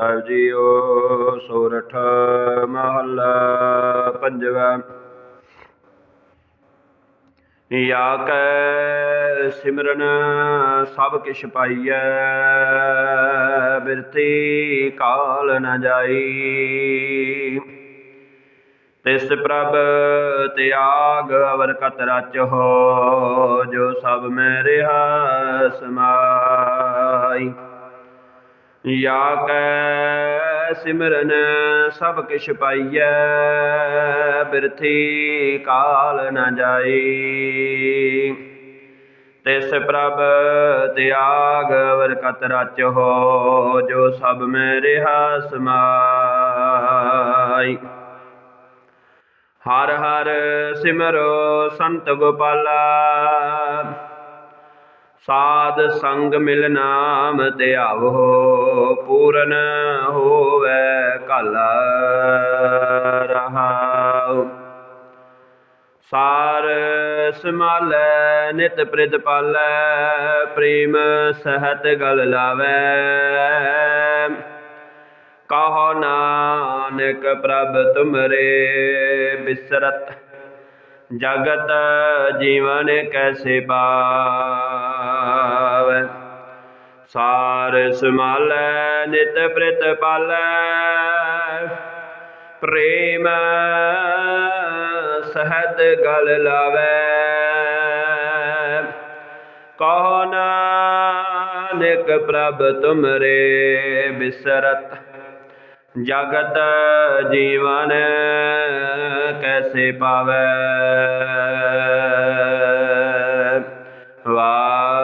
ਸਾਹਿਬ JIO, ਸੋਰਠ ਮਹੱਲਾ ਪੰਜਵਾ। ਯਾ ਕੈ ਸਿਮਰਨ ਸਭ ਕਿਛ ਪਾਈਐ, ਬਿਰਤੀ ਕਾਲ ਨ ਜਾਈ। ਤਿਸ ਪ੍ਰਭ ਤਿਆਗ ਅਵਰ ਕਤ ਰਚ ਹੋ, ਜੋ ਸਭ ਮੈਂ ਰਿਹਾ ਸਮਾਈ। ਯਾ ਕੈ ਸਿਮਰਨ ਸਭ ਕਿਛ ਪਾਈਐ, ਬਿਰਥੀ ਕਾਲ ਨ ਜਾਈ ਤਿਸ ਪ੍ਰਭ ਤਿਆਗ ਅਵਰ ਕਤ ਰਚ ਹੋ, ਜੋ ਸਭ ਮੈਂ ਰਿਹਾ ਸਮਾਈ। ਹਰ ਹਰ ਸਿਮਰੋ ਸੰਤ ਗੋਪਾਲਾ ਸਾਧ ਸੰਗ ਮਿਲ ਨਾਮ ਧਿਆਵੋ ਪੂਰਨ ਹੋਵੇ ਕਲ ਰਹਾਉ। ਸਾਰ ਸਮਾਲੈ ਨਿਤ ਪ੍ਰਿਤ ਪਾਲੈ, ਪ੍ਰੇਮ ਸਹਤ ਗਲ ਲਾਵੈ। ਕਹੋ ਨਾਨਕ ਪ੍ਰਭ ਤੁਮਰੇ ਬਿਸਰਤ, ਜਗਤ ਜੀਵਨ ਕੈਸੇ ਪਾਵੈ ਸਾਰ ਸਮਾਲੈ ਨਿਤ ਪ੍ਰਿਤ ਪਾਲੈ। ਪ੍ਰੇਮ ਸਹਤ ਗਲ ਲਾਵੈ। ਕਹੋ ਨਾਨਕ ਪ੍ਰਭ ਤੁਮਰੇ ਬਿਸਰਤ, ਜਗਤ ਜੀਵਨ ਕੈਸੇ ਪਾਵੈ?